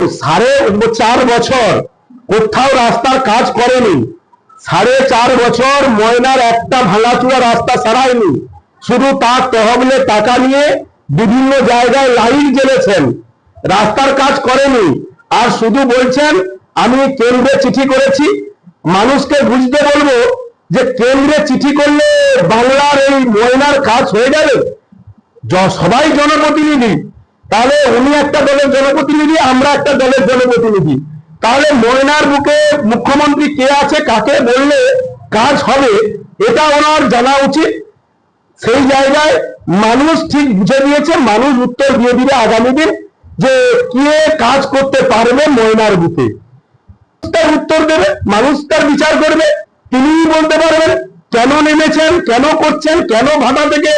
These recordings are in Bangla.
সাড়ে চার বছর কোথাও রাস্তার কাজ করেনি। সাড়ে চার বছর ময়নার একটা ভাঙাচুরা রাস্তা সারায়নি শুধু তার তহবিলে টাকা নিয়ে বিভিন্ন জায়গায় লাইন জ্বেলেছেন রাস্তার কাজ করেনি। আর শুধু বলছেন, আমি কেন্দ্রে চিঠি করেছি। মানুষকে বুঝতে বলব যে কেন্দ্রে চিঠি করলে বাংলার এই ময়নার কাজ হয়ে যাবে। সবাই জনপ্রতিনিধি। তাহলে উনি একটা দলের জনপ্রতিনিধি, আমরা একটা দলের জনপ্রতিনিধি। তাহলে ময়নার বুকে মুখ্যমন্ত্রী কে আছে, কাকে বললে কাজ হবে, এটা ওনার জানা উচিত। সেই জায়গায় মানুষ ঠিক বুঝে দিয়েছে মানুষ উত্তর দিয়ে দিবে আগামী দিন যে কে কাজ করতে পারবে ময়নার বুকে। তার উত্তর দেবে, মানুষ তার বিচার করবে, তিনিই বলতে পারবেন কেন নেমেছেন, কেন করছেন, কেন ভাটা থেকে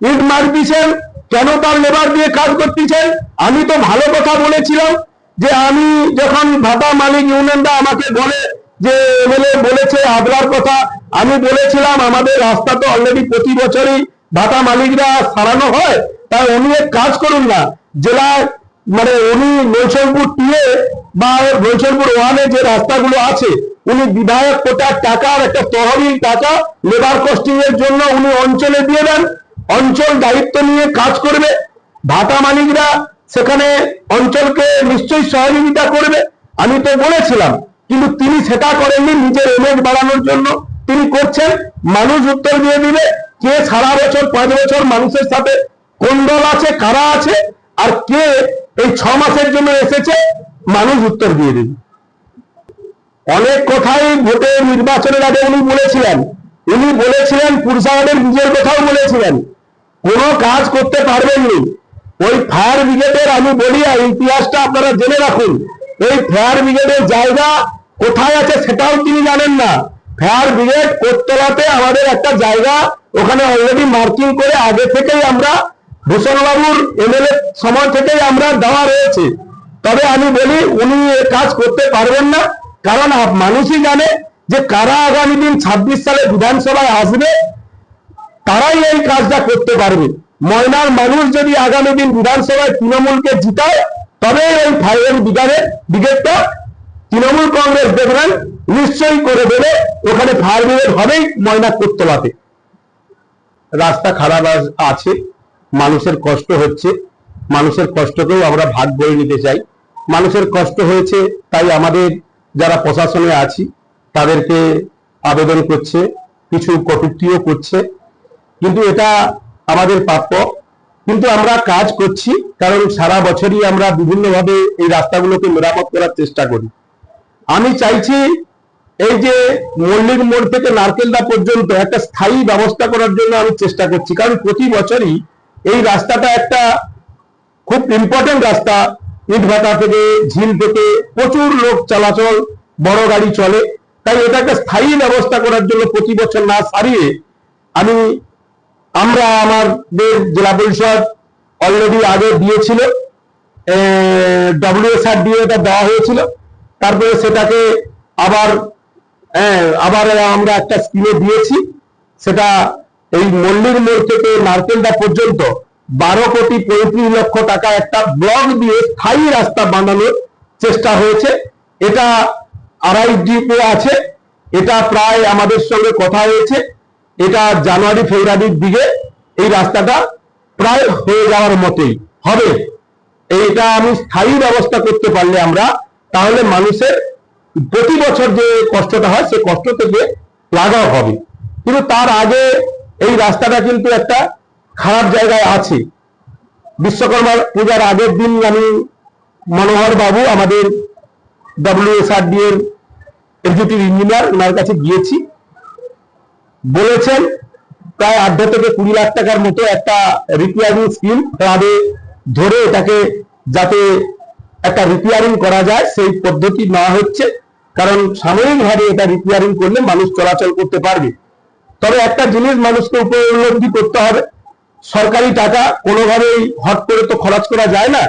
ইট মারতেছেন কেন তার লেবার দিয়ে কাজ করতেছেন আমি তো ভালো কথা বলেছিলাম যে আমি যখন ভাটা মালিক ইউনিয়নরা আমাকে বলে যে এমএলএ বলেছে আদলার কথা, আমি বলেছিলাম আমাদের রাস্তা তো অলরেডি প্রতি বছরই ভাটা মালিকরা সারানো হয়, তাই উনি এক কাজ করুন না। জেলায় মানে উনি নৈশলপুর টুয়ে বা নৈশলপুর ওয়ানে যে রাস্তাগুলো আছে, উনি বিধায়ক কোটার টাকার একটা তহবিল টাকা লেবার কস্টিং এর জন্য উনি অঞ্চলে দিয়ে দেন। অঞ্চল দায়িত্ব নিয়ে কাজ করবে। ভাটা মালিকরা সেখানে অঞ্চলকে নিশ্চয়ই সহযোগিতা করবে। আমি তো বলেছিলাম, কিন্তু তিনি সেটা করেননি, নিজের ইমেজ বাড়ানোর জন্য তিনি করছেন। মানুষ উত্তর দিয়ে দিবে কে সারা বছর, পাঁচ বছর মানুষের সাথে কোন দল আছে, কারা আছে, আর কে এই ছ মাসের জন্য এসেছে, মানুষ উত্তর দিয়ে দেবে। অনেক কথাই ভোটে নির্বাচনের আগে উনি বলেছিলেন। উনি বলেছিলেন পুরসাহেবের নিজের কথাও বলেছিলেন। কোনো কাজ করতে পারবেন পারবেননি ওই ফায়ার ব্রিগেডের আমি বলি ইতিহাসটা আপনারা জেনে রাখুন। এই ফায়ার ব্রিগেডের জায়গা কোথায় আছে সেটাও তিনি জানেন না। ফায়ার ব্রিগেড কোটতলাতে আমাদের একটা জায়গা, ওখানে অলরেডি মার্কিং করে আগে থেকেই আমরা ভূষণবাবুর এমএলএ সময় থেকেই আমরা দেওয়া রয়েছে। তবে আমি বলি, উনি এ কাজ করতে পারবেন না, কারণ মানুষই জানে যে কারা আগামী দিন ছাব্বিশ সালে বিধানসভায় আসবে তারাই এই কাজটা করতে পারবে। ময়নার মানুষ যদি আগামী দিন বিধানসভায় তৃণমূলকে জিতায় তবে এই ফায়ার ব্রিগেডের ব্রিগেডটা তৃণমূল কংগ্রেস দেখবেন নিশ্চয়ই করে দেবে। ওখানে ফায়ার হবেই ময়না করতলাতে রাস্তা খারাপ আছে। মানুষের কষ্ট হচ্ছে। মানুষের কষ্টকেও আমরা ভাগ বয়ে নিতে চাই। মানুষের কষ্ট হয়েছে, তাই আমাদের যারা প্রশাসনে আছি, তাদেরকে আবেদন করছে, কিছু কটুক্তিও করছে। কিন্তু এটা আমাদের প্রাপ্য। কিন্তু আমরা কাজ করছি, কারণ সারা বছরই আমরা বিভিন্নভাবে এই রাস্তাগুলোকে মেরামত করার চেষ্টা করি। আমি চাইছি এই যে মল্লিক মোড় থেকে নারকেলদা পর্যন্ত একটা স্থায়ী ব্যবস্থা করার জন্য আমি চেষ্টা করছি, কারণ প্রতি বছরই এই রাস্তাটা একটা খুব ইম্পর্টেন্ট রাস্তা। ইটভাটা থেকে, ঝিল থেকে প্রচুর লোক চলাচল, বড় গাড়ি চলে। তাই এটা একটা স্থায়ী ব্যবস্থা করার জন্য প্রতি বছর না সারিয়ে আমি আমরা আমাদের জেলা পরিষদ অলরেডি আগে দিয়েছিল ডব্লিউএসআর দিয়ে এটা দেওয়া হয়েছিল, তারপরে সেটাকে আবার আবার আমরা একটা স্কিমে দিয়েছি, সেটা এই মল্লির মোড় থেকে নারকেলদা পর্যন্ত বারো কোটি পঁয়ত্রিশ লক্ষ টাকা একটা ব্লক দিয়ে স্থায়ী রাস্তা বানানোর চেষ্টা হয়েছে, এটা আড়াই ডিপো আছে, এটা প্রায় আমাদের সঙ্গে কথা হয়েছে এটা জানুয়ারি ফেব্রুয়ারির দিকে এই রাস্তাটা প্রায় হয়ে যাওয়ার মতোই হবে। এইটা আমি স্থায়ী ব্যবস্থা করতে পারলে আমরা তাহলে মানুষের প্রতি বছর যে কষ্টটা হয় সে কষ্ট থেকে লাগাও হবে। কিন্তু তার আগে এই রাস্তাটা কিন্তু একটা খারাপ জায়গায় আছে। বিশ্বকর্মা পূজার আগের দিন আমি মনোহর বাবু, আমাদের ডব্লিউএসআরডি এর এক্সিকিউটিভ ইঞ্জিনিয়ার ওনার কাছে গিয়েছি। বলেছেন, প্রায় আধা থেকে কুড়ি লাখ টাকার মতো একটা রিপেয়ারিং স্কিম ক্লাবে ধরে এটাকে যাতে একটা রিপেয়ারিং করা যায়, সেই পদ্ধতি নেওয়া হচ্ছে। কারণ সাময়িকভাবে এটা রিপেয়ারিং করলে মানুষ চলাচল করতে পারবে। তবে একটা জিনিস মানুষকে উপলব্ধি করতে হবে, সরকারি টাকা কোনোভাবেই হট করে তো খরচ করা যায় না,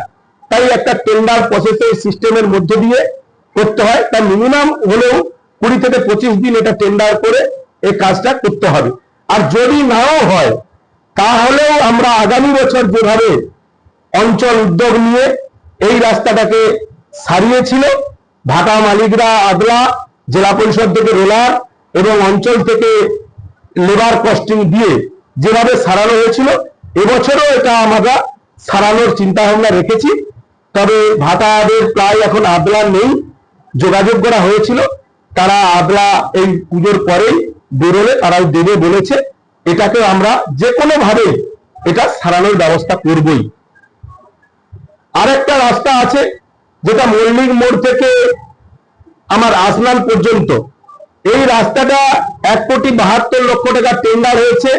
তাই একটা টেন্ডার প্রসেসের সিস্টেমের মধ্যে দিয়ে করতে হয়। তার মিনিমাম হলেও কুড়ি থেকে পঁচিশ দিন এটা টেন্ডার করে এই কাজটা করতে হবে। আর যদি নাও হয়, তাহলেও আমরা আগামী বছর যেভাবে অঞ্চল উদ্যোগ নিয়ে এই রাস্তাটাকে সারিয়েছিল ভাটা মালিকরা আদলা জেলা পরিষদ থেকে রোলার এবং অঞ্চল থেকে লেবার কস্টিং দিয়ে যেভাবে সারানো হয়েছিল, এবছরও এটা আমরা সারানোর চিন্তা ভাবনা রেখেছি। তবে ভাটাদের প্রায় এখন আদলা নেই, যোগাযোগ করা হয়েছিল। তারা আদলা এই পুজোর পরেই বেরোলে, তারাও দেবে বলেছে, এটাকে আমরা যে কোনো ভাবে এটা সারানোর ব্যবস্থা করবই। আরেকটা রাস্তা আছে, যেটা মল্লিক মোড় থেকে আমার আসলাম পর্যন্ত। এই রাস্তাটা এক কোটি বাহাত্তর লক্ষ টাকা টেন্ডার হয়েছে।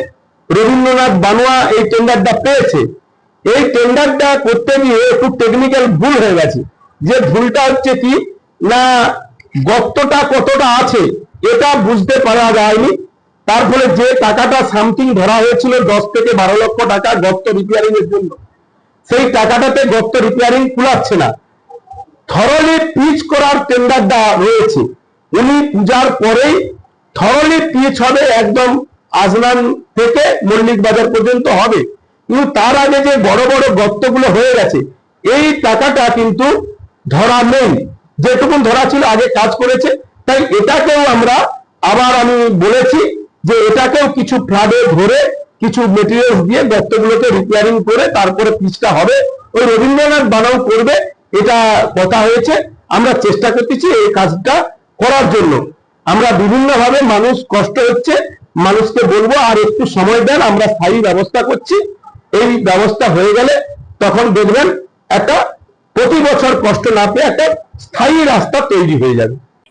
রবীন্দ্রনাথ বানোয়া এই টেন্ডারটা পেয়েছে। এই টেন্ডারটা করতে গিয়ে একটু টেকনিক্যাল ভুল হয়ে গেছে। যে ভুলটা হচ্ছে কি, না গর্তটা কতটা আছে এটা বুঝতে পারা যায়নি। তার ফলে যে টাকাটা সামথিং ধরা হয়েছিল দশ থেকে বারো লক্ষ টাকা গর্ত রিপেয়ারিং এর জন্য, সেই টাকাটাতে গর্ত রিপেয়ারিং কুলাচ্ছে না। থরলি পিচ করার টেন্ডারটা রয়েছে। উনি পূজার পরেই থরলি পিচ হবে একদম আজলান থেকে মল্লিক বাজার পর্যন্ত হবে। কিন্তু তার আগে যে বড় বড় গর্তগুলো হয়ে গেছে, এই টাকাটা কিন্তু ধরা নেই। যেটুকুন ধরা ছিল আগে কাজ করেছে তাই এটাকেও আমরা আবার আমি বলেছি যে এটাকেও কিছু ফ্লাডে ধরে কিছু মেটেরিয়ালস দিয়ে গর্তগুলোকে রিপেয়ারিং করে তারপরে পিচটা হবে। ওই রবীন্দ্রনাথ বানাও করবে, এটা কথা হয়েছে। আমরা চেষ্টা করতেছি এই কাজটা করার জন্য। আমরা বিভিন্নভাবে মানুষ কষ্ট হচ্ছে, মানুষকে বলব আর একটু সময় দেন, আমরা স্থায়ী ব্যবস্থা করছি। এই ব্যবস্থা হয়ে গেলে তখন দেখবেন একটা প্রতি বছর কষ্ট না পেয়ে একটা স্থায়ী রাস্তা তৈরি হয়ে যাবে।